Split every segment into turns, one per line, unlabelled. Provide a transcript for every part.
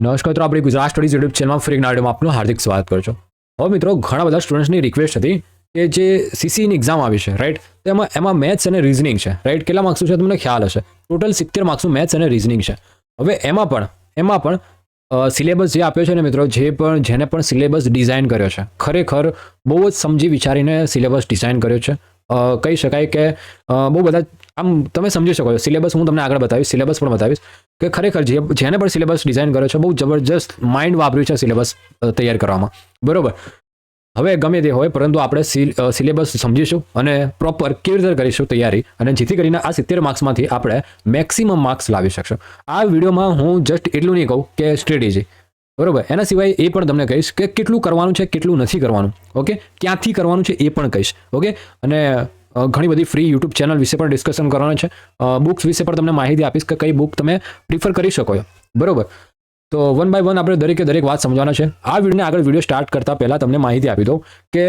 નમસ્કાર મિત્રો, આપણી ગુજરાત સ્ટડીઝ યુટ્યુબ ચેનલમાં ફ્રી નાડીમાં આપનું હાર્દિક સ્વાગત કરું છું. હવે મિત્રો, ઘણા બધા સ્ટુડન્ટ્સની રિક્વેસ્ટ હતી કે જે સીસીની એક્ઝામ આવી છે રાઈટ તો એમાં એમાં મેથ્સ અને રિઝનિંગ છે રાઈટ કેટલા માર્ક્સનું છે તમને ખ્યાલ હશે? ટોટલ સિત્તેર માર્ક્સનું મેથ્સ અને રિઝનિંગ છે. હવે એમાં પણ એમાં પણ સિલેબસ જે આપ્યો છે ને મિત્રો, જે પણ, જેને પણ સિલેબસ ડિઝાઇન કર્યો છે, ખરેખર બહુ જ સમજી વિચારીને સિલેબસ ડિઝાઇન કર્યો છે. કહી શકાય કે બહુ બધા, આમ તમે સમજી શકો સિલેબસ હું તમને આગળ બતાવીશ, સિલેબસ પણ બતાવીશ, કે ખરેખર જે, જેને પણ સિલેબસ ડિઝાઇન કર્યો છે, બહુ જબરજસ્ત માઇન્ડ વાપર્યું છે સિલેબસ તૈયાર કરવામાં. બરોબર? હવે ગમે તે હોય, પરંતુ આપણે સિલેબસ સમજીશું અને પ્રોપર કેવી રીતે કરીશું તૈયારી, અને જેથી કરીને આ સિત્તેર માર્ક્સમાંથી આપણે મેક્સિમમ માર્ક્સ લાવી શકશું. આ વિડીયોમાં હું જસ્ટ એટલું નહીં કહું કે સ્ટ્રેટેજી બરોબર? એના સિવાય એ પણ તમને કહીશ કે કેટલું કરવાનું છે, કેટલું નથી કરવાનું. ઓકે? ક્યાંથી કરવાનું છે એ પણ કહીશ. ઓકે? અને ઘણી બધી ફ્રી યુટ્યુબ ચેનલ વિશે પણ ડિસ્કશન કરવાનું છે. બુક્સ વિશે પણ તમને માહિતી આપીશ કે કઈ બુક તમે પ્રિફર કરી શકો છો. બરોબર? તો વન બાય વન આપણે દરેકે દરેક વાત સમજવાના છે. આ વિડીયોને આગળ વીડિયો સ્ટાર્ટ કરતા પહેલાં તમને માહિતી આપી દઉં કે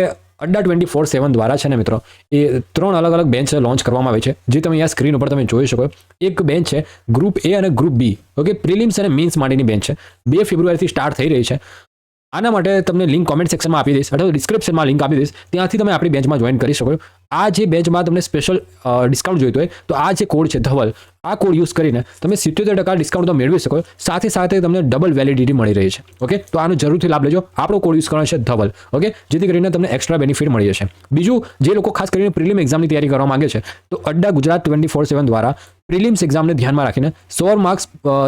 અડ્ડા ટ્વેન્ટી ફોર સેવન દ્વારા છે ને મિત્રો, એ ત્રણ અલગ અલગ બેન્ચ લોન્ચ કરવામાં આવે છે. જે તમે અહીંયા સ્ક્રીન ઉપર તમે જોઈ શકો એક બેન્ચ છે ગ્રુપ એ અને ગ્રુપ બી ઓકે પ્રિલિમ્સ અને મીન્સ માટેની બેન્ચ છે. બે ફેબ્રુઆરીથી સ્ટાર્ટ થઈ રહી છે. આના માટે તમને લિંક કોમેન્ટ સેક્શનમાં આપી દઈશ અથવા ડિસ્ક્રિપ્શનમાં લિંક આપી દઈશ. ત્યાંથી તમે આપણી બેન્ચમાં જોઈન કરી શકો આ જે બેચમાં તમને સ્પેશિયલ ડિસ્કાઉન્ટ જોઈતો હોય, તો આ જે કોડ છે ધવલ, આ કોડ યુઝ કરીને તમે સિત્યોતેર ટકા ડિસ્કાઉન્ટ તો મેળવી શકો સાથે સાથે તમને ડબલ વેલિડિટી મળી રહી છે. ઓકે તો આનો જરૂરથી લાભ લેજો. આપણો કોડ યુઝ કરવાનો છે ધવલ. ઓકે જેથી કરીને તમને એક્સ્ટ્રા બેનિફિટ મળી જશે. બીજું, જે લોકો ખાસ કરીને પ્રિલિમ એક્ઝામની તૈયારી કરવા માંગે છે, તો Adda Gujarat twenty four seven દ્વારા પ્રિલિમ્સ એક્ઝામને ધ્યાનમાં રાખીને સો માર્ક્સ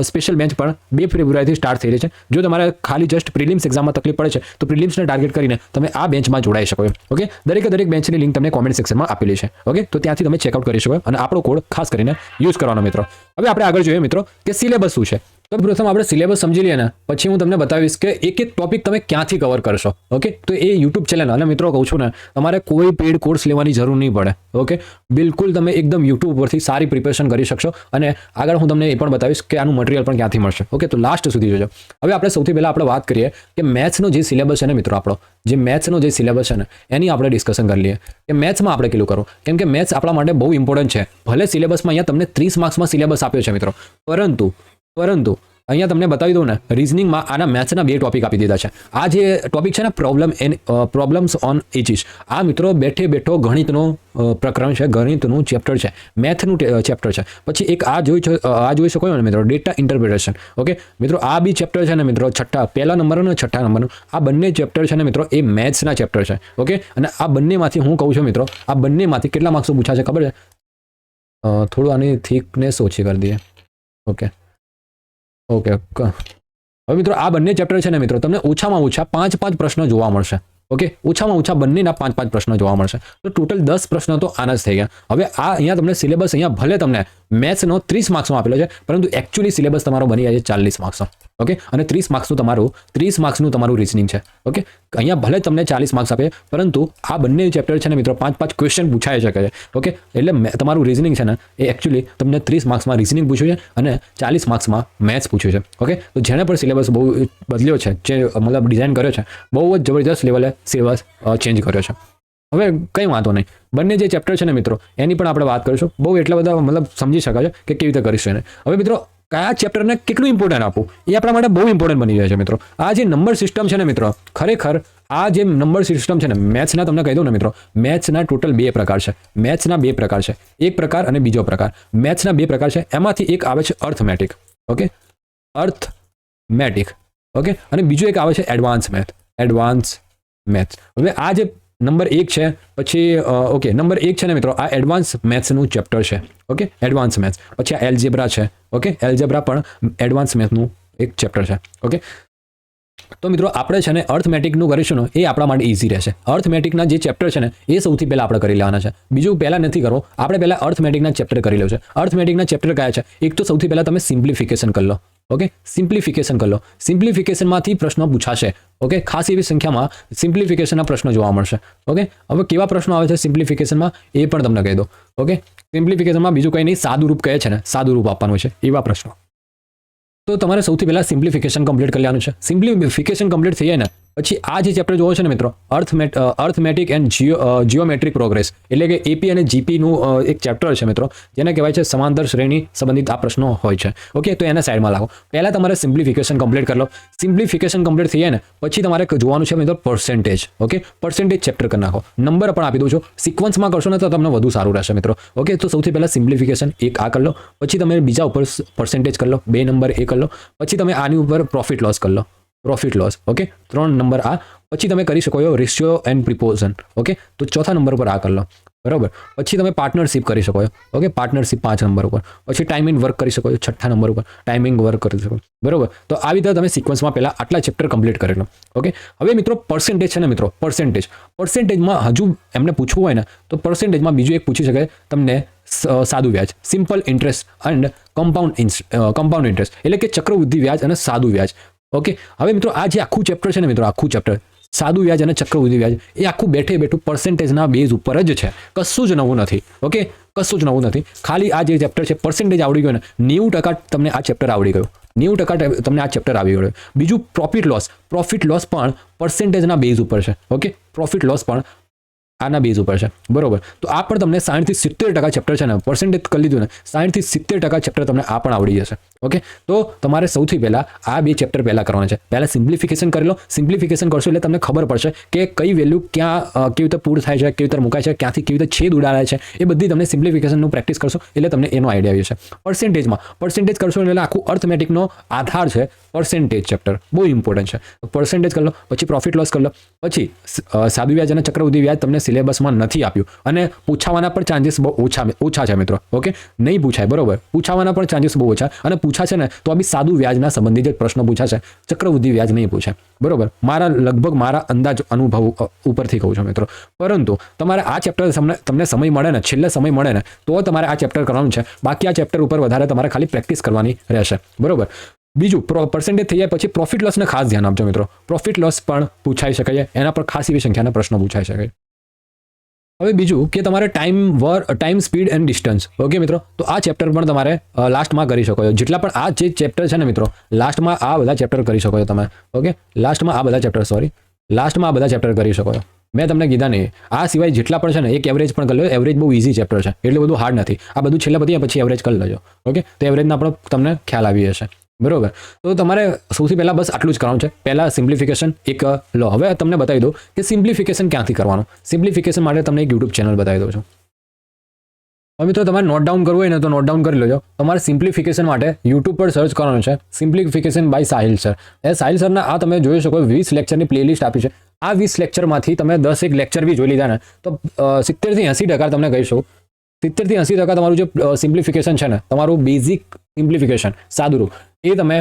સ્પેશિયલ બેન્ચ પણ બે ફેબ્રુઆરીથી સ્ટાર્ટ થઈ રહી છે. જો તમારે ખાલી જસ્ટ પ્રિલિમ્સ એક્ઝામમાં તકલીફ પડે છે, તો પ્રિલિમ્સને ટાર્ગેટ કરીને તમે આ બેન્ચમાં જોડાઈ શકો ઓકે દરેકે દરેક બેન્ચની લિંક તમને કોમેન્ટ સેક્શનમાં આપેલી છે. ઓકે તો ત્યાંથી તમે ચેકઆઉટ કરી શકો અને આપણો કોડ ખાસ કરીને યુઝ કરવાનો મિત્રો. હવે આપણે આગળ જોઈએ મિત્રો કે સિલેબસ શું છે. તો પ્રથમ આપણે સિલેબસ સમજી લઈએ ને, પછી હું તમને બતાવીશ કે એક એક ટોપિક તમે ક્યાંથી કવર કરશો ઓકે તો એ યુટ્યુબ ચેનલ અને મિત્રો કહું છું ને, તમારે કોઈ પેડ કોર્સ લેવાની જરૂર નહીં પડે ઓકે બિલકુલ તમે એકદમ યુટ્યુબ પરથી સારી પ્રિપેરેશન કરી શકશો, અને આગળ હું તમને એ પણ બતાવીશ કે આનું મટીરિયલ પણ ક્યાંથી મળશે ઓકે તો લાસ્ટ સુધી જોજો. હવે આપણે સૌથી પહેલાં આપણે વાત કરીએ કે મેથ્સનો જે સિલેબસ છે ને મિત્રો આપણો, જે મેથ્સનો જે સિલેબસ છે ને, એની આપણે ડિસ્કશન કરી લઈએ. કે મેથ્સમાં આપણે કેટલું કરો કેમ કે મેથ્સ આપણા માટે બહુ ઇમ્પોર્ટન્ટ છે. ભલે સિલેબસમાં અહીંયા તમને ત્રીસ માર્ક્સમાં સિલેબસ આપ્યો છે મિત્રો, પરંતુ પરંતુ અહીંયા તમને બતાવી દઉં ને રિઝનિંગમાં આના મેથ્સના બે ટોપિક આપી દીધા છે. આ જે ટોપિક છે ને problem on problems on ages આ મિત્રો બેઠે બેઠો ગણિતનો પ્રકરણ છે, ગણિતનું ચેપ્ટર છે. મેથનું ચેપ્ટર છે. પછી એક આ જોઈ છો- આ જોઈ શકો ને મિત્રો ડેટા ઇન્ટરપ્રિટેશન ઓકે મિત્રો, આ બી ચેપ્ટર છે ને મિત્રો, છઠ્ઠા, પહેલા નંબરનું છઠ્ઠા નંબરનું. આ બંને ચેપ્ટર છે ને મિત્રો, એ મેથ્સના ચેપ્ટર છે. ઓકે અને આ બંનેમાંથી હું કહું છું મિત્રો, આ બંનેમાંથી કેટલા માર્ક્સો પૂછાશે ખબર છે? થોડું આની થિકનેસ ઓછી કરી દઈએ. ઓકે ઓકે હવે મિત્રો આ બંને ચેપ્ટર છે ને મિત્રો, તમને ઓછામાં ઓછા પાંચ પાંચ પ્રશ્નો જોવા મળશે. ઓકે? ઓછામાં ઓછા બંનેના પાંચ પાંચ પ્રશ્નો જોવા મળશે. તો ટોટલ દસ પ્રશ્નો તો આના જ થઈ ગયા. હવે આ અહીંયા તમને સિલેબસ અહીંયા ભલે તમને મેથ્સનો ત્રીસ માર્ક્સનો આપેલો છે, પરંતુ એકચ્યુઅલી સિલેબસ તમારો બની જાય છે ચાલીસ માર્ક્સનો. ઓકે? અને ત્રીસ માર્ક્સનું તમારું, ત્રીસ માર્ક્સનું તમારું રિઝનિંગ છે. ઓકે? અહીંયા ભલે તમને ચાલીસ માર્ક્સ આપે, પરંતુ આ બંને ચેપ્ટર છે ને મિત્રો, પાંચ પાંચ ક્વેશ્ચન પૂછાઈ શકે છે. ઓકે? એટલે તમારું રિઝનિંગ છે ને, એ એકચ્યુઅલી તમને ત્રીસ માર્ક્સમાં રિઝનિંગ પૂછ્યું છે અને ચાલીસ માર્ક્સમાં મેથ્સ પૂછ્યું છે. ઓકે? તો જેણે પણ સિલેબસ બહુ, બદલ્યો છે, જે મતલબ ડિઝાઇન કર્યો છે, બહુ જ જબરદસ્ત લેવલે સિલેબસ ચેન્જ કર્યો છે. હવે કંઈ વાંધો નહીં. બંને જે ચેપ્ટર છે ને મિત્રો, એની પણ આપણે વાત કરીશું. બહુ એટલા બધા મતલબ સમજી શકાય છે કે કેવી રીતે કરીશું એને. હવે મિત્રો, કયા ચેપ્ટરને કેટલું ઇમ્પોર્ટન્ટ આપવું? એ આપણા માટે બહુ ઇમ્પોર્ટન્ટ બની જાય છે મિત્રો. આ જે નંબર સિસ્ટમ છે ને મિત્રો, ખરેખર આ જે નંબર સિસ્ટમ છે ને મેથ્સના તમને કહી દઉં ને મિત્રો મેથ્સના ટોટલ બે પ્રકાર છે. મેથ્સના બે પ્રકાર છે. એક પ્રકાર અને બીજો પ્રકાર. મેથ્સના બે પ્રકાર છે. એમાંથી એક આવે છે અર્થમેટિક ઓકે અર્થમેટિક ઓકે અને બીજું એક આવે છે એડવાન્સ મેથ એડવાન્સ મેથ્સ હવે આ જે નંબર એક છે, પછી ઓકે, નંબર એક છે ને મિત્રો, આ એડવાન્સ મેથ્સનું ચેપ્ટર છે, ઓકે એડવાન્સ મેથ્સ પછી આ એલ્જેબ્રા છે, ઓકે એલ્જેબ્રા પણ એડવાન્સ મેથ્સનું એક ચેપ્ટર છે, ઓકે. તો મિત્રો, આપણે છે ને અર્થમેટિકનું કરીશું ને, એ આપણા માટે ઇઝી રહેશે. અર્થમેટિકના જે ચેપ્ટર છે ને, એ સૌથી પહેલાં આપણે કરી લેવાના છે. બીજું પહેલાં નથી કરવું આપણે પહેલાં અર્થમેટિકના ચેપ્ટર કરી લેવું છે. અર્થમેટિકના ચેપ્ટર કયા છે? એક તો સૌથી પહેલાં તમે સિમ્પ્લિફિકેશન કરી લો. ઓકે સિમ્પ્લિફિકેશન કરી લો સિમ્પ્લિફિકેશનમાંથી પ્રશ્નો પૂછાશે ઓકે ખાસ એવી સંખ્યામાં સિમ્પ્લિફિકેશનના પ્રશ્નો જોવા મળશે ઓકે હવે કેવા પ્રશ્નો આવે છે સિમ્પ્લિફિકેશનમાં એ પણ તમને કહી દો ઓકે સિમ્પ્લિફિકેશનમાં બીજું કંઈ નહીં સાદું રૂપ કહે છે ને સાદું રૂપ આપવાનું છે એવા પ્રશ્નો તો તમારે સૌથી પહેલાં સિમ્પ્લિફિકેશન કમ્પ્લીટ કરી લેવાનું છે. સિમ્પ્લિફિકેશન કમ્પ્લીટ થઈ જાય ને, પછી આ જે ચેપ્ટર જોવો છે ને મિત્રો arithmetic arithmetic and geo geometric progression એટલે કે એપી અને જીપીનું એક ચેપ્ટર છે મિત્રો, જેને કહેવાય છે સમાંતર શ્રેણી સંબંધિત આ પ્રશ્નો હોય છે. ઓકે તો એને સાઈડમાં લાવો. પહેલાં તમારે સિમ્પ્લિફિકેશન કમ્પ્લીટ કરી લો. સિમ્પ્લિફિકેશન કમ્પ્લીટ થઈ જાય ને, પછી તમારે જોવાનું છે મિત્રો પર્સન્ટેજ ઓકે પર્સન્ટેજ ચેપ્ટર કરી નાખો. નંબર પણ આપી દઉં છું. સિક્વન્સમાં કરશો ને તો તમને વધુ સારું રહેશે મિત્રો. ઓકે તો સૌથી પહેલાં સિમ્પ્લિફિકેશન એક આ કરી લો. પછી તમે બીજા ઉપર પર્સન્ટેજ કરી લો. બે નંબર એ કરી લો. પછી તમે આની ઉપર પ્રોફિટ લોસ કરી લો. પ્રોફિટ લોસ ઓકે ત્રણ નંબર આ. પછી તમે કરી શકો છો રેશિયો એન્ડ પ્રિપોઝન ઓકે તો ચોથા નંબર પર આ કરી લો. બરાબર? પછી તમે પાર્ટનરશિપ કરી શકો છો. ઓકે પાર્ટનરશિપ પાંચ નંબર ઉપર. પછી ટાઈમિંગ વર્ક કરી શકો છો, છઠ્ઠા નંબર ઉપર. ટાઈમિંગ વર્ક કરી શકો બરાબર? તો આવી રીતે તમે સિક્વન્સમાં પહેલાં આટલા ચેપ્ટર કમ્પ્લીટ કરી લો. ઓકે હવે મિત્રો પર્સન્ટેજ છે ને મિત્રો? પર્સન્ટેજ પર્સન્ટેજમાં હજુ એમને પૂછવું હોય ને, તો પર્સન્ટેજમાં બીજું એક પૂછી શકે તમને સાદું વ્યાજ. Simple interest and compound compound interest એટલે કે ચક્રવૃદ્ધિ વ્યાજ અને સાદું વ્યાજ. ઓકે હવે મિત્રો, આ જે આખું ચેપ્ટર છે ને મિત્રો, આખું ચેપ્ટર સાદું વ્યાજ અને ચક્રવૃદ્ધિ વ્યાજ, એ આખું બેઠે બેઠું પર્સન્ટેજના બેઝ ઉપર જ છે. કશું જ નવું નથી ઓકે કશું જ નવું નથી. ખાલી આ જે ચેપ્ટર છે પર્સન્ટેજ આવડી ગયો ને, નેવું ટકા તમને આ ચેપ્ટર આવડી ગયું. નેવું ટકા તમને આ ચેપ્ટર આવી ગયું. બીજું પ્રોફિટ લોસ પ્રોફિટ લોસ પણ પર્સન્ટેજના બેઝ ઉપર છે ઓકે પ્રોફિટ લોસ પણ આના બેઝ ઉપર છે. બરોબર? તો આ પણ તમને સાઠથી સિત્તેર ટકા ચેપ્ટર છે ને પર્સન્ટેજ કરી લીધું ને સાઠથી સિત્તેર ટકા ચેપ્ટર તમને આ પણ આવડી જશે. ઓકે તો તમારે સૌથી પહેલાં આ બે ચેપ્ટર પહેલાં કરવાના છે. પહેલાં સિમ્પ્લિફિકેશન કરી લો. સિમ્પ્લિફિકેશન કરશો એટલે તમને ખબર પડશે કે કઈ વેલ્યુ ક્યાં કેવી રીતે પૂર થાય છે, કેવી રીતે મુકાય છે, ક્યાંથી કેવી રીતે છેદ ઉડાડે છે, એ બધી તમને સિમ્પ્લિફિકેશનનું પ્રેક્ટિસ કરશો એટલે તમને એનો આઈડિયા આવી જશે. પર્સન્ટેજમાં પર્સન્ટેજ કરશો એટલે આખું અર્થમેટિકનો આધાર છે પર્સન્ટેજ ચેપ્ટર બહુ ઇમ્પોર્ટન્ટ છે. પર્સન્ટેજ કરી લો, પછી પ્રોફિટ લોસ કરી લો. પછી સાદું વ્યાજ અને ચક્રવૃદ્ધિ વ્યાજ તમને સિલેબસમાં નથી આપ્યું. અને પૂછાવાના પણ ચાન્સીસ બહુ ઓછા ઓછા છે મિત્રો. ઓકે? નહીં પૂછાય, બરોબર? પૂછાવાના પણ ચાન્સીસ બહુ ઓછા. અને પૂછાશે ને, તો આ બી સાદું વ્યાજના સંબંધિત જ પ્રશ્નો પૂછાશે. ચક્રવૃદ્ધિ વ્યાજ નહીં પૂછાય. બરોબર? મારા લગભગ મારા અંદાજ અનુભવ ઉપરથી કહું છું મિત્રો. પરંતુ તમારે આ ચેપ્ટર તમને તમને સમય મળે ને, છેલ્લે સમય મળે ને, તો તમારે આ ચેપ્ટર કરવાનું છે. બાકી આ ચેપ્ટર ઉપર વધારે તમારે ખાલી પ્રેક્ટિસ કરવાની રહેશે. બરોબર? બીજું પર્સન્ટેજ થઈ જાય પછી પ્રોફિટ લોસને ખાસ ધ્યાન આપજો મિત્રો. પ્રોફિટ લોસ પણ પૂછાઈ શકે છે એના પર ખાસ એવી સંખ્યાના પ્રશ્નો પૂછાઈ શકે છે હવે બીજું કે તમારે time work time speed and distance okay મિત્રો? તો આ ચેપ્ટર પણ તમારે લાસ્ટમાં કરી શકો છો. જેટલા પણ આ જે ચેપ્ટર છે ને, મિત્રો લાસ્ટમાં આ બધા ચેપ્ટર કરી શકો છો તમે. ઓકે લાસ્ટમાં આ બધા ચેપ્ટર સોરી લાસ્ટમાં આ બધા ચેપ્ટર કરી શકો છો. મેં તમને કીધા નહીં આ સિવાય જેટલા પણ છે ને, એક એવરેજ પણ કરી લો. એવરેજ બહુ ઇઝી ચેપ્ટર છે. એટલું બધું હાર્ડ નથી. આ બધું છેલ્લે બધી, પછી એવરેજ કરી લેજો. ઓકે તો એવરેજના પણ તમને ખ્યાલ આવી જશે. બરોબર? તો તમારે સૌથી પહેલાં બસ આટલું જ કરવાનું છે. પહેલાં સિમ્પ્લિફિકેશન એક લો. હવે તમને બતાવી દઉં કે સિમ્પ્લિફિકેશન ક્યાંથી કરવાનું? સિમ્પ્લિફિકેશન માટે તમને એક યુટ્યુબ ચેનલ બતાવી દઉં છું. હવે મિત્રો, તમારે નોટ ડાઉન કરવું હોય ને તો નોટ ડાઉન કરી લેજો. તમારે સિમ્પ્લિફિકેશન માટે યુટ્યુબ પર સર્ચ કરવાનું છે. સિમ્પ્લિફિકેશન બાય સાહિલ સર એ સાહિલ સરના આ તમે જોઈ શકો વીસ લેક્ચરની પ્લેલિસ્ટ આપી છે. આ વીસ લેક્ચરમાંથી તમે દસ એક લેક્ચર બી જોઈ લીધા ને. તો સિત્તેરથી એંસી ટકા તમને કહીશું સિત્તેરથી એંસી ટકા તમારું જે સિમ્પ્લિફિકેશન છે ને, તમારું બેઝિક સિમ્પ્લિફિકેશન સાદુરૂપ, એ તમે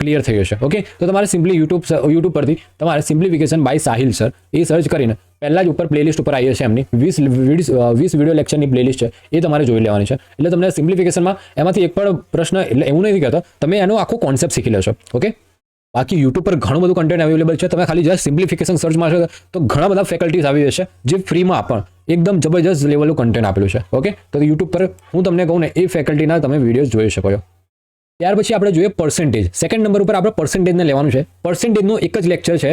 ક્લિયર થઈ જશે ઓકે તો તમારે સિમ્પલી યુટ્યુબ યુટ્યુબ પરથી તમારે સિમ્પ્લિફિકેશન બાય સાહિલ સર એ સર્ચ કરીને પહેલાં જ ઉપર પ્લેલિસ્ટ ઉપર આવી જશે એમની, વીસ વીસ વીડિયો લેક્ચરની પ્લેલિસ્ટ છે, એ તમારે જોઈ લેવાની છે. એટલે તમને સિમ્પ્લિફિકેશનમાં એમાંથી એક પણ પ્રશ્ન, એટલે એવું નથી કહેતો, તમે એનો આખો કોન્સેપ્ટ શીખી લેશો ઓકે બાકી યુટ્યુબ પર ઘણું બધું કન્ટેન્ટ અવેલેબલ છે, તમે ખાલી જસ્ટ સિમ્પ્લિફિકેશન સર્ચ મારશો તો ઘણા બધા ફેકલ્ટીઝ આવી જશે, જે ફ્રીમાં પણ એકદમ જબરજસ્ત લેવલનું કન્ટેન્ટ આપેલું છે ઓકે તો યુટ્યુબ પર હું તમને કહું ને, એ ફેકલ્ટીના તમે વિડીયોઝ જોઈ શકો છો. ત્યાર પછી આપણે જોઈએ પર્સન્ટેજ સેકન્ડ નંબર ઉપર આપણે પર્સન્ટેજને લેવાનું છે. પર્સન્ટેજનો એક જ લેક્ચર છે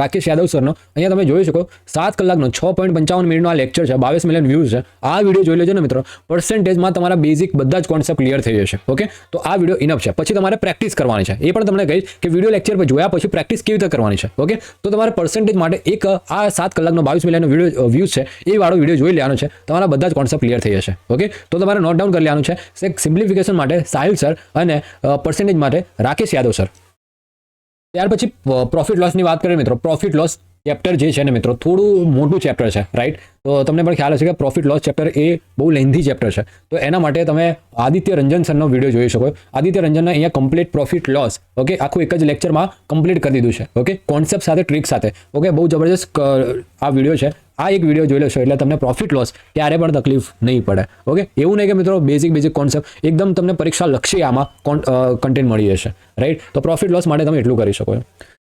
રાકેશ યાદવ સરનો અહીંયા તમે જોઈ શકો, સાત કલાકનો, છ પોઈન્ટ પંચાવન મિનિટનો આ લેક્ચર છે, બાવીસ મિલિયન વ્યૂઝ છે. આ વીડિયો જોઈ લેજો ને મિત્રો. પર્સન્ટેજમાં તમારા બેઝિક બધા જ કોન્સેપ્ટ ક્લિયર થઈ જશે ઓકે તો આ વીડિયો ઇનફ છે. પછી તમારે પ્રેક્ટિસ કરવાની છે. એ પણ તમને કહીશ કે વીડિયો લેક્ચર પર જોયા પછી પ્રેક્ટિસ કેવી રીતે કરવાની છે ઓકે તો તમારે પર્સન્ટેજ માટે એક, આ સાત કલાકનો, બાવીસ મિલિયનનો વીડિયો વ્યૂઝ છે, એ વાળો વીડિયો જોઈ લેવાનો છે. તમારા બધા જ કોન્સેપ્ટ ક્લિયર થઈ જશે ઓકે તો તમારે નોટ ડાઉન કરી લેવાનું છે. સિમ્પ્લિફિકેશન માટે સાહિલ સર અને પર્સેન્ટેજ માટે રાકેશ યાદવ સર ત્યાર પછી પ્રોફિટ લોસની વાત કરીએ મિત્રો. પ્રોફિટ લોસ ચેપ્ટર જે છે ને મિત્રો, થોડું મોટું ચેપ્ટર છે રાઈટ તો તમને પણ ખ્યાલ હશે કે પ્રોફિટ લોસ ચેપ્ટર એ બહુ લેન્ધી ચેપ્ટર છે. તો એના માટે તમે આદિત્ય રંજન સરનો વીડિયો જોઈ શકો. આદિત્ય રંજનના અહીંયા કમ્પ્લીટ પ્રોફિટ લોસ ઓકે આખું એક જ લેક્ચરમાં કમ્પ્લીટ કરી દીધું છે ઓકે કોન્સેપ્ટ સાથે ટ્રીક સાથે. ઓકે બહુ જબરજસ્ત આ વીડિયો છે. આ એક વીડિયો જોઈ લેશો એટલે તમને પ્રોફિટ લોસ ક્યારે પણ તકલીફ નહીં પડે. ઓકે એવું નહીં કે મિત્રો બેઝિક બેઝિક કોન્સેપ્ટ એકદમ તમને પરીક્ષા લક્ષી આમાં કન્ટેન્ટ મળી જશે. રાઈટ તો પ્રોફિટ લોસ માટે તમે એટલું કરી શકો છો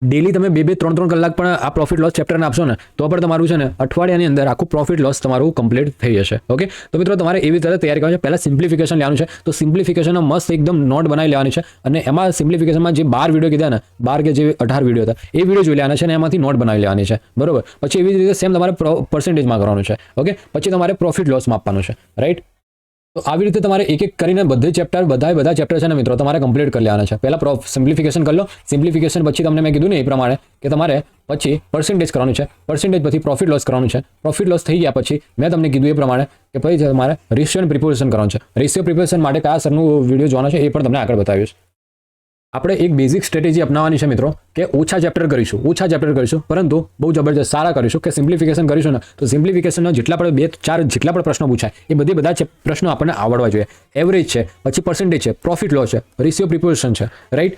ડેલી તમે બે બે ત્રણ ત્રણ કલાક પણ આ પ્રોફિટ લોસ ચેપ્ટરને આપશો ને, તો પણ તમારું છે ને અઠવાડિયાની અંદર આખું પ્રોફિટ લોસ તમારું કમ્પ્લીટ થઈ જશે. ઓકે તો મિત્રો તમારે એવી રીતે તૈયારી કરવાની છે. પહેલાં સિમ્પ્લિફિકેશન લેવાનું છે. તો સિમ્પ્લિફિકેશનનો મસ્ત એકદમ નોટ બનાવી લેવાની છે અને એમાં સિમ્પ્લિફિકેશનમાં જે બાર વીડિયો કીધા ને, બાર કે જે અઢાર વીડિયો હતા, એ વીડિયો જોઈ લેવાના છે અને એમાંથી નોટ બનાવી લેવાની છે. બરોબર? પછી એવી રીતે સેમ તમારે પર્સન્ટેજમાં કરવાનું છે. ઓકે પછી તમારે પ્રોફિટ લોસમાં આપવાનું છે. રાઈટ તો આવી રીતે તમારે એક એક કરીને બધે ચેપ્ટર બધા બધા ચેપ્ટર છે ને મિત્રો, તમારે કમ્પ્લીટ કરી લેવાના છે. પહેલાં પ્રોફ સિમ્પ્લિફિકેશન કરી લો. સિમ્પ્લિફિકેશન પછી તમને મેં કીધું ને એ પ્રમાણે કે તમારે પછી પર્સન્ટેજ કરવાનું છે. પર્સન્ટેજ પછી પ્રોફિટ લોસ કરવાનું છે. પ્રોફિટ લોસ થઈ ગયા પછી મેં તમને કીધું એ પ્રમાણે કે પછી તમારે રેશિયો પ્રિપોઝિશન કરવાનું છે. રેશિયો પ્રિપોઝિશન માટે કયા સરનું વીડિયો જોવાનો છે એ પણ તમને આગળ બતાવીશ. આપણે એક બેઝિક સ્ટ્રેટેજી અપનાવવાની છે મિત્રો, કે ઓછા ચેપ્ટર કરીશું, ઓછા ચેપ્ટર કરીશું, પરંતુ બહુ જબરજસ્ત સારા કરીશું, કે સિમ્પ્લિફિકેશન કરીશું ને, તો સિમ્પ્લિફિકેશનનો જેટલા પણ બે ચાર જેટલા પણ પ્રશ્નો પૂછાય, એ બધી બધા પ્રશ્નો આપણને આવડવા જોઈએ. એવરેજ છે, પછી પર્સન્ટેજ છે પ્રોફિટ લો છે રેશિયો પ્રિપોઝિશન છે રાઈટ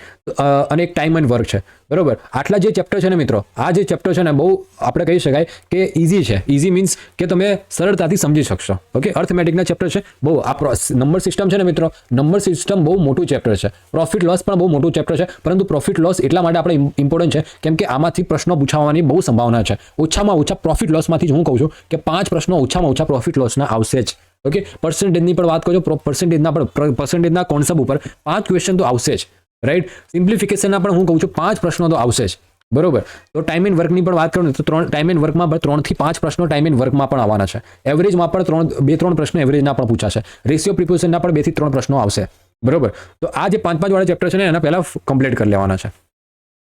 અને એક ટાઈમ એન્ડ વર્ક છે, બરોબર? આટલા જે ચેપ્ટર છે ને મિત્રો, આ જે ચેપ્ટર છે ને બહુ આપણે કહી શકાય કે ઇઝી છે. ઇઝી મીન્સ કે તમે સરળતાથી સમજી શકશો. ઓકે અર્થમેટિકના ચેપ્ટર છે, બહુ આ નંબર સિસ્ટમ છે ને મિત્રો નંબર સિસ્ટમ બહુ મોટું ચેપ્ટર છે. પ્રોફિટ લોસ પણ બહુ મોટું ચેપ્ટર છે, પરંતુ પ્રોફિટ લોસ એટલા માટે આપણે ઇમ્પોર્ટન્ટ છે, કેમ કે આમાંથી પ્રશ્નો પૂછાવાની બહુ સંભાવના છે. ઓછામાં ઓછા પ્રોફિટ લોસમાંથી જ હું કહું છું કે પાંચ પ્રશ્નો ઓછામાં ઓછા પ્રોફિટ લોસના આવશે જ. ઓકે પર્સન્ટેજની પણ વાત કરજો પર્સન્ટેજના પણ પર્સન્ટેજના કોન્સેપ્ટ ઉપર પાંચ ક્વેશ્ચન તો આવશે જ. રાઈટ સિમ્પ્લિફિકેશનના પણ હું કહું છું પાંચ પ્રશ્નો તો આવશે જ. બરોબર? તો ટાઈમ એન્ડ વર્કની પણ વાત કરું તો ત્રણ ટાઈમ એન્ડ વર્કમાં પણ ત્રણથી પાંચ પ્રશ્નો ટાઈમ એન્ડ વર્કમાં પણ આવવાના છે. એવરેજમાં પણ ત્રણ, બે, ત્રણ પ્રશ્નો એવરેજના પણ પૂછાશે. રેશિયો પ્રિપોઝિશનના પણ બેથી ત્રણ પ્રશ્નો આવશે. બરોબર? તો આ જે પાંચ પાંચ વાળા ચેપ્ટર છે ને, એના પહેલાં કમ્પ્લીટ કરી લેવાના છે.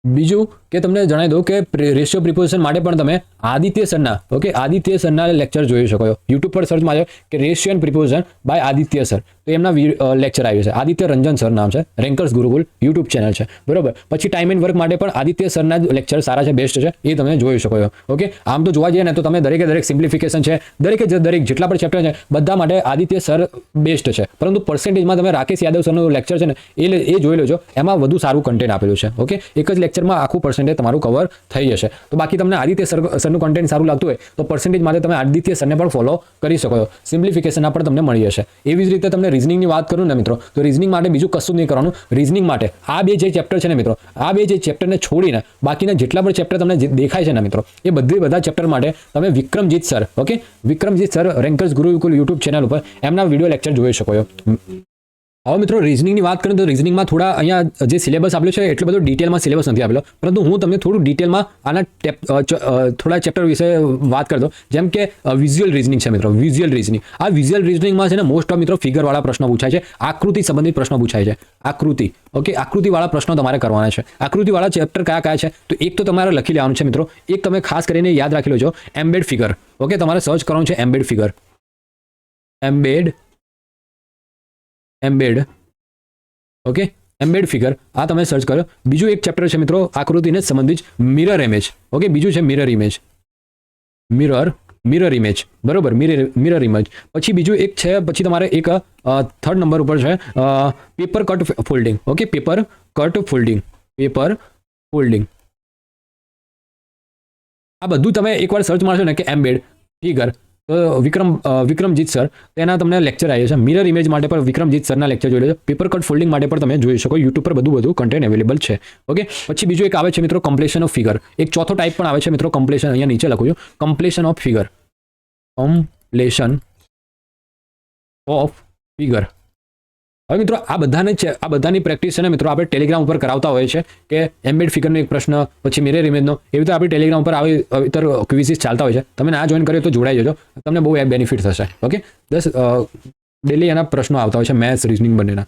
બીજું કે તમને જણાવી દઉં કે રેશિયો પ્રિપોઝિશન માટે પણ તમે આદિત્ય સરના ઓકે આદિત્ય સરના લેક્ચર જોઈ શકો છો. યુટ્યુબ પર સર્ચ માર્યો કે ratio and proposition by Aditya sir. તો એમના લેક્ચર આવ્યું છે. આદિત્ય રંજન સર નામ છે. રેન્કર્સ ગુરુકુલ યુટ્યુબ ચેનલ છે. બરોબર? પછી ટાઈમ એન્ડ વર્ક માટે પણ આદિત્ય સરના લેક્ચર સારા છે બેસ્ટ છે. એ તમે જોઈ શકો છો. ઓકે? આમ તો જોવા જઈએ ને તો તમે દરેકે દરેક સિમ્પ્લિફિકેશન છે, દરેકે દરેક જેટલા પણ ચેપ્ટર છે, બધા માટે આદિત્ય સર બેસ્ટ છે. પરંતુ પર્સન્ટેજમાં તમે રાકેશ યાદવ સરનું લેક્ચર છે ને, એ એ જોઈ લેજો. એમાં વધુ સારું કન્ટેન્ટ આપેલું છે. ઓકે? એક જ લેક્ચરમાં આખું પર્સન્ટેજ તમારું કવર થઈ જશે. તો બાકી તમને આદિત્ય સર, સરનું કન્ટેન્ટ સારું લાગતું હોય, તો પર્સન્ટેજ માટે તમે આદિત્ય સરને પણ ફોલો કરી શકો છો. સિમ્પ્લિફિકેશનના પણ તમને મળી જશે. એવી જ રીતે તમને રિઝનિંગની વાત કરું ને મિત્રો, તો રિઝનિંગ માટે બીજું કશું નહીં કરવાનું. રિઝનિંગ માટે આ બે જે ચેપ્ટર છે ને મિત્રો, આ બે જે ચેપ્ટરને છોડીને બાકીના જેટલા પણ ચેપ્ટર તમને દેખાય છે ને મિત્રો, એ બધી બધા ચેપ્ટર માટે તમે Vikramjit sir okay Vikramjit sir rankers Gurukul YouTube channel ઉપર એમના વીડિયો લેક્ચર જોઈ શકો છો. હવે મિત્રો રિઝનિંગની વાત કરીએ તો રિઝનિંગમાં થોડા અહીંયા જે સિલેબસ આપેલો છે, એટલો બધો ડિટેલમાં સિલેબસ નથી આપેલો. પરંતુ હું તમને થોડું ડિટેલમાં આના થોડા ચેપ્ટર વિશે વાત કરી દઉં જેમ કે વિઝ્યુઅલ રિઝનિંગ છે મિત્રો વિઝ્યુઅલ રિઝનિંગ આ વિઝ્યુઅલ રિઝનિંગમાં છે ને મોસ્ટ ઓફ મિત્રો ફિગરવાળા પ્રશ્નો પૂછાય છે, આકૃતિ સંબંધિત પ્રશ્નો પૂછાય છે. આકૃતિ ઓકે આકૃતિવાળા પ્રશ્નો તમારે કરવાના છે. આકૃતિવાળા ચેપ્ટર કયા કયા છે? તો એક તો તમારે લખી લેવાનું છે મિત્રો. એક તમે ખાસ કરીને યાદ રાખી લો છો એમ્બેડ ફિગર ઓકે તમારે સર્ચ કરવાનું છે embed figure embed embed okay embed figure આ તમે સર્ચ કરો. બીજું એક ચેપ્ટર છે મિત્રો, આકૃતિને સંબંધિત મિરર ઇમેજ ઓકે બીજું છે mirror image mirror mirror image બરોબર? મિરર મિરર ઇમેજ પછી બીજું એક છે, પછી તમારે એક થર્ડ નંબર ઉપર છે paper cut folding okay paper cut folding paper folding આ બધું તમે એકવાર સર્ચ મારશો ને કે એમ્બેડ ફિગર તો વિક્રમ વિક્રમજીત સર, તેના તમને લેક્ચર આવ્યા છે. મિરર ઇમેજ માટે પણ વિક્રમજીત સરના લેક્ચર જોઈ લેજો પેપર કટ ફોલ્ડિંગ માટે પણ તમે જોઈ શકો. યુટ્યુબ પર બધું બધું કન્ટેન્ટ અવેલેબલ છે. ઓકે પછી બીજું એક આવે છે મિત્રો કમ્પ્લેશન ઓફ ફિગર એક ચોથો ટાઈપ પણ આવે છે મિત્રો કમ્પ્લેશન અહીંયા નીચે લખું છું. Completion of figure completion of figure હવે મિત્રો, આ બધાને છે, આ બધાની પ્રેક્ટિસ છે ને મિત્રો આપણે ટેલિગ્રામ ઉપર કરાવતા હોય છે કે એમ્બેડ ફિગરનો એક પ્રશ્ન, પછી મિરર ઇમેજનો એવી રીતે આપણે ટેલિગ્રામ ઉપર આવી ઇતર ક્વિઝિસ ચાલતા હોય છે. તમે આ જોઈન કર્યો તો જોડાઈ જજો. તમને બહુ બેનિફિટ થશે. ઓકે દસ ડેલી એના પ્રશ્નો આવતા હોય છે મેથ્સ રિઝનિંગ બંનેના.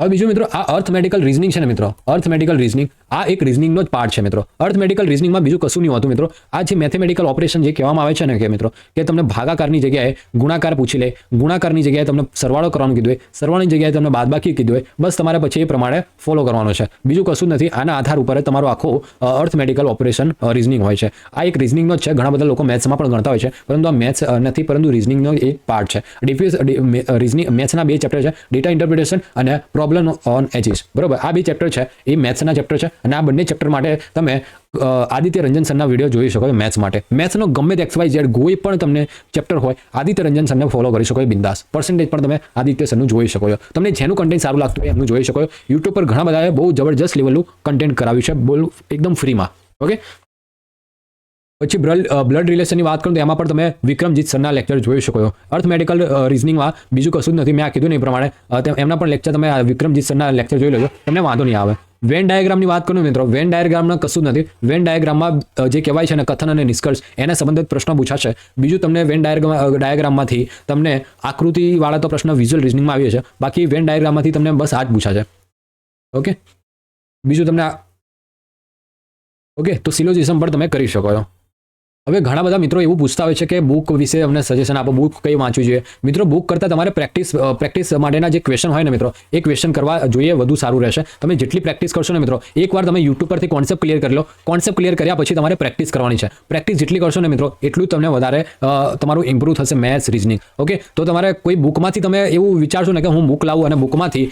હવે બીજું મિત્રો, આ અર્થમેટિકલ રિઝનિંગ છે ને મિત્રો? અર્થમેટિકલ રીઝનિંગ આ એક રીઝનિંગનો જ પાર્ટ છે મિત્રો. અર્થમેટિકલ રીઝનિંગમાં બીજું કશું નહીં હોતું મિત્રો. આ જે મેથેમેટિકલ ઓપરેશન જે કહેવામાં આવે છે ને કે મિત્રો, કે તમને ભાગાકારની જગ્યાએ ગુણાકાર પૂછી લે, ગુણાકારની જગ્યાએ તમને સરવાળો કરવાનું કીધું હોય, સરવાળાની જગ્યાએ તમને બાદબાકી કીધું હોય, બસ તમારે પછી એ પ્રમાણે ફોલો કરવાનો છે. બીજું કશું નથી, આના આધાર ઉપર તમારો આખો અર્થમેટિકલ ઓપરેશન રીઝનિંગ હોય છે. આ એક રીઝનિંગનો જ છે, ઘણા બધા લોકો મેથ્સમાં પણ ગણતા હોય છે, પરંતુ આ મેથ્સ નથી, પરંતુ રિઝનિંગનો એક પાર્ટ છે. ડિફ્યુઝ રીઝનિંગ મેથ્સના બે ચેપ્ટર છે ડેટા ઇન્ટરપ્રિટેશન અને પ્રોબ્લેમ પ્રોબ્લેમ ઓન એજીસ બરોબર? આ બે ચેપ્ટર છે. એ મેથ્સના ચેપ્ટર છે અને આ બંને ચેપ્ટર માટે તમે આદિત્ય રંજન સરના વીડિયો જોઈ શકો છો મેથ્સ માટે. મેથ્સનો ગમે તે એક્સ વાય ઝેડ કોઈ પણ તમને ચેપ્ટર હોય, આદિત્ય રંજન સરને ફોલો કરી શકો છો બિંદાસ. પર્સન્ટેજ પણ તમે આદિત્ય સરનું જોઈ શકો છો. તમને જેનું કન્ટેન્ટ સારું લાગતું હોય એમનું જોઈ શકો છો. યુટ્યુબ પર ઘણા બધાએ બહુ જબરજસ્ત લેવલનું કન્ટેન્ટ કરાવ્યું છે બોલ, એકદમ ફ્રીમાં ઓકે પછી બ્લડ રિલેશનની વાત કરું તો એમાં પણ તમે વિક્રમજીત સરના લેક્ચર જોઈ શકો છો. અર્થમેટિકલ રિઝનિંગમાં બીજું કશું જ નથી. મેં આ કીધું નહીં એ પ્રમાણે. એમના પણ લેક્ચર તમે વિક્રમજીત સરના લેક્ચર જોઈ લેજો. તમને વાંધો નહીં આવે. વેન ડાયાગ્રામની વાત કરું મિત્રો વેન ડાયાગ્રામમાં કશું જ નથી. વેન ડાયાગ્રામમાં જે કહેવાય છે ને કથન અને નિષ્કર્ષ, એના સંબંધિત પ્રશ્નો પૂછાશે. બીજું તમને વેન ડાયાગ્રામ ડાયાગ્રામમાંથી તમને આકૃતિવાળા તો પ્રશ્ન વિઝ્યુઅલ રિઝનિંગમાં આવ્યો છે. બાકી વેન ડાયાગ્રામમાંથી તમને બસ આ જ પૂછાશે. ઓકે? બીજું તમને ઓકે? તો સિલોજિઝમ પણ તમે કરી શકો છો. હવે ઘણા બધા મિત્રો એવું પૂછતા હોય છે કે બુક વિશે અમને સજેશન આપો બુક કઈ વાંચવી જોઈએ? મિત્રો બુક કરતાં તમારે પ્રેક્ટિસ પ્રેક્ટિસ માટેના જે ક્વેશ્ચન હોય ને મિત્રો, એ ક્વેશ્ચન કરવા જોઈએ, વધુ સારું રહેશે. તમે જેટલી પ્રેક્ટિસ કરશો ને મિત્રો, એકવાર તમે યુટ્યુબ પરથી કોન્સેપ્ટ ક્લિયર કરી લો. કોન્સેપ્ટ ક્લિયર કર્યા પછી તમારે પ્રેક્ટિસ કરવાની છે. પ્રેક્ટિસ જેટલી કરશો ને મિત્રો, એટલું તમને વધારે તમારું ઇમ્પ્રૂવ થશે મેથ્સ રિઝનિંગ ઓકે તો તમારે કોઈ બુકમાંથી તમે એવું વિચારશો ને કે હું બુક લાવું અને બુકમાંથી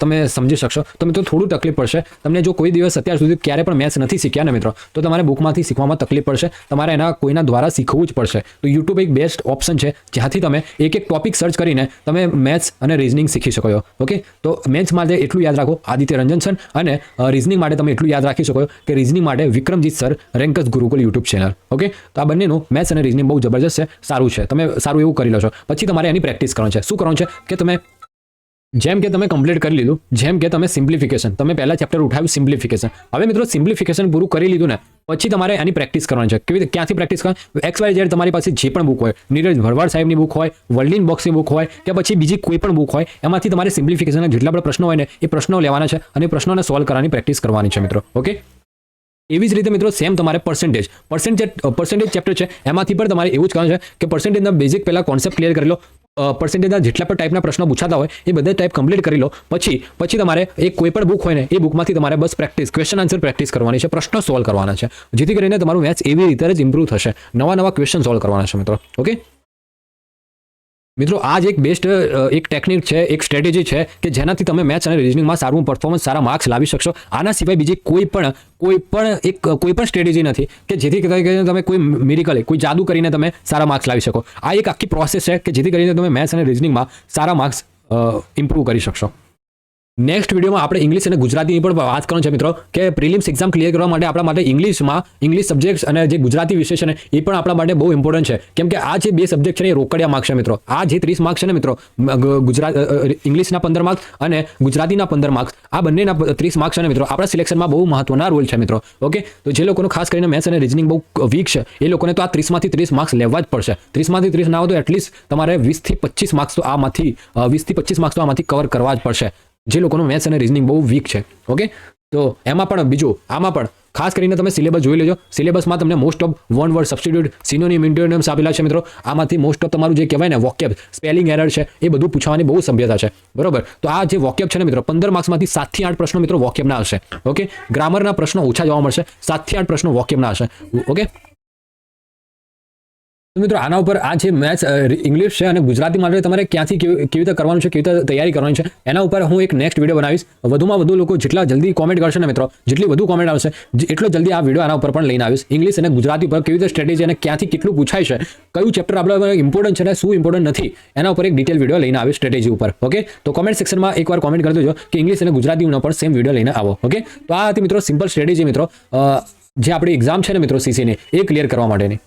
તમે સમજી શકશો. તો થોડું તકલીફ પડશે. તમને જો કોઈ દિવસ અત્યાર સુધી ક્યારે પણ મેથ્સ નથી શીખ્યા ને મિત્રો, તો તમારે બુકમાંથી શીખવામાં તકલીફ પડશે. તમારે એના કોઈના દ્વારા શીખવું જ પડશે. તો યુટ્યુબ એક બેસ્ટ ઓપ્શન છે, જ્યાંથી તમે એક એક ટોપિક સર્ચ કરીને તમે મેથ્સ અને રિઝનિંગ શીખી શકો ઓકે તો મેથ્સ માટે એટલું યાદ રાખો, આદિત્ય રંજન સર અને રિઝનિંગ માટે તમે એટલું યાદ રાખી શકો કે રિઝનિંગ માટે Vikramjit sir ranks Gurukul YouTube channel okay તો આ બંનેનું મેથ્સ અને રિઝનિંગ બહુ જબરજસ્ત છે, સારું છે. તમે સારું એવું કરી લો છો પછી તમારે એની પ્રેક્ટિસ કરવાની છે. શું કરવાનું છે? કે તમે જેમ કે તમે કમ્પ્લીટ કરી લીધું, જેમ કે તમે સિમ્પ્લિફિકેશન તમે પહેલા ચેપ્ટર ઉઠાવ્યું સિમ્પ્લિફિકેશન હવે મિત્રો સિમ્પ્લિફિકેશન પૂરું કરી લીધું ને, પછી તમારે એની પ્રેક્ટિસ કરવાની છે. કેવી રીતે, ક્યાંથી પ્રેક્ટિસ કરવાની? એક્સ વાય ઝેડ તમારી પાસે જે પણ બુક હોય, નીરજ ભરવાડ સાહેબની બુક હોય વર્લ્ડિન બોક્સની બુક હોય, કે પછી બીજી કોઈ પણ બુક હોય, એમાંથી તમારે સિમ્પ્લિફિકેશનના જેટલા પણ પ્રશ્નો હોય ને, એ પ્રશ્નો લેવાના છે અને પ્રશ્નોને સોલ્વ કરવાની પ્રેક્ટિસ કરવાની છે મિત્રો. ઓકે એવી જ રીતે મિત્રો સેમ તમારે પર્સન્ટેજ પર્સન્ટેજ પર્સન્ટેજ ચેપ્ટર છે, એમાંથી પણ તમારે એવું જ કરવાનું છે કે પર્સન્ટેજના બેઝિક પહેલાં કોન્સેપ્ટ ક્લિયર કરી લો. પર્સન્ટેજના જેટલા પણ ટાઈપના પ્રશ્નો પૂછાતા હોય, એ બધા ટાઈપ કમ્પ્લીટ કરી લો. પછી પછી તમારે એક કોઈ પણ બુક હોય ને, એ બુકમાંથી તમારે બસ પ્રેક્ટિસ ક્વેશ્ચન આન્સર પ્રેક્ટિસ કરવાની છે, પ્રશ્નો સોલ્વ કરવાના છે. જેથી કરીને તમારું મેથ્સ એવી રીતે જ ઇમ્પ્રૂવ થશે. નવા નવા ક્વેશ્ચન સોલ્વ કરવાના છે મિત્રો. ઓકે મિત્રો, આ જ એક બેસ્ટ એક ટેકનિક છે, એક સ્ટ્રેટેજી છે કે જેનાથી તમે મેથ્સ અને રિઝનિંગમાં સારું પરફોર્મન્સ સારા માર્ક્સ લાવી શકશો. આના સિવાય બીજી કોઈ પણ કોઈ પણ એક, કોઈ પણ સ્ટ્રેટેજી નથી કે જેથી કરીને તમે કોઈ મિરિકલ કોઈ જાદુ કરીને તમે સારા માર્ક્સ લાવી શકો. આ એક આખી પ્રોસેસ છે કે જેથી કરીને તમે મેથ્સ અને રિઝનિંગમાં સારા માર્ક્સ ઇમ્પ્રૂવ કરી શકશો. નેક્સ્ટ વિડીયોમાં આપણે ઇંગ્લિશ અને ગુજરાતીની પણ વાત કરવાનું છે મિત્રો, કે પ્રિલિમ્સ એક્ઝામ ક્લિયર કરવા માટે આપણા માટે ઇંગ્લિશમાં ઇંગ્લિશ સબ્જેક્ટ્સ અને જે ગુજરાતી વિષય છે ને, એ પણ આપણા માટે બહુ ઇમ્પોર્ટન્ટ છે. કેમ કે આ જે બે સબ્જેક્ટ છે એ રોકડિયા માર્ક્સ છે મિત્રો. આ જે ત્રીસ માર્ક્સ છે ને મિત્રો ગુજરાત ઇંગ્લિશના પંદર માર્ક્સ અને ગુજરાતીના પંદર માર્ક્સ આ બંનેના ત્રીસ માર્ક્સ છે ને મિત્રો, આપણા સિલેક્શનમાં બહુ મહત્વના રોલ છે મિત્રો. ઓકે તો જે લોકોનો ખાસ કરીને મેથ્સ અને રિઝનિંગ બહુ વીક છે, એ લોકોને તો આ ત્રીસમાંથી ત્રીસ માર્ક્સ લેવા જ પડશે. ત્રીસમાંથી ત્રીસ ના હોય તો એટલીસ્ટ તમારે વીસથી પચીસ માર્ક્સ તો આમાંથી વીસથી પચીસ માર્ક્સ તો આમાંથી કવર કરવા જ પડશે. જે લોકોનું મેથ્સ અને રિઝનિંગ બહુ વીક છે ઓકે તો એમાં પણ બીજું, આમાં પણ ખાસ કરીને તમે સિલેબસ જોઈ લેજો. સિલેબસમાં તમને most of one word substitute synonym antonyms આપેલા છે મિત્રો. આમાંથી મોસ્ટ ઓફ તમારું જે કહેવાય ને વોકેબ સ્પેલિંગ એરર છે, એ બધું પૂછવાની બહુ સભ્યતા છે, બરોબર? તો આ જે વોકેબ છે ને મિત્રો, પંદર માર્ક્સમાંથી સાતથી આઠ પ્રશ્નો મિત્રો વોકેબના હશે ઓકે ગ્રામરના પ્રશ્નો ઓછા જોવા મળશે સાતથી આઠ પ્રશ્નો વોકેબના હશે ઓકે મિત્રો, આના ઉપર આ જે મેથ્સ ઇંગ્લિશ છે અને ગુજરાતી માટે તમારે ક્યાંથી કેવી રીતે કરવાનું છે, કેવી રીતે તૈયારી કરવાની છે, એના ઉપર હું એક નેક્સ્ટ વીડિયો બનાવીશ. વધુમાં વધુ લોકો જેટલા જલ્દી કોમેન્ટ કરશે ને મિત્રો, જેટલી વધુ કોમેન્ટ આવશે એટલો જલ્દી આ વીડિયો આના ઉપર પણ લઈને આવીશ. ઇંગ્લિશ અને ગુજરાતી પર કેવી રીતે સ્ટ્રેટેજી અને ક્યાંથી કેટલું પૂછાય છે, કયું ચેપ્ટર આપણે ઇમ્પોર્ટન્ટ છે અને શું ઇમ્પોર્ટન્ટ નથી, એના ઉપર એક ડિટેલ વીડિયો લઈને આવીશ સ્ટ્રેટેજી ઉપર. ઓકે તો કોમેન્ટ સેક્શનમાં એકવાર કોમેન્ટ કરી દેજો કે ઇંગ્લિશ અને ગુજરાતીનો પણ સેમ વીડિયો લઈને આવો. ઓકે તો આ હતી મિત્રો સિમ્પલ સ્ટ્રેટેજી મિત્રો. જે આપણી એક્ઝામ છે ને મિત્રો સીસીની એ ક્લિયર કરવા માટેની.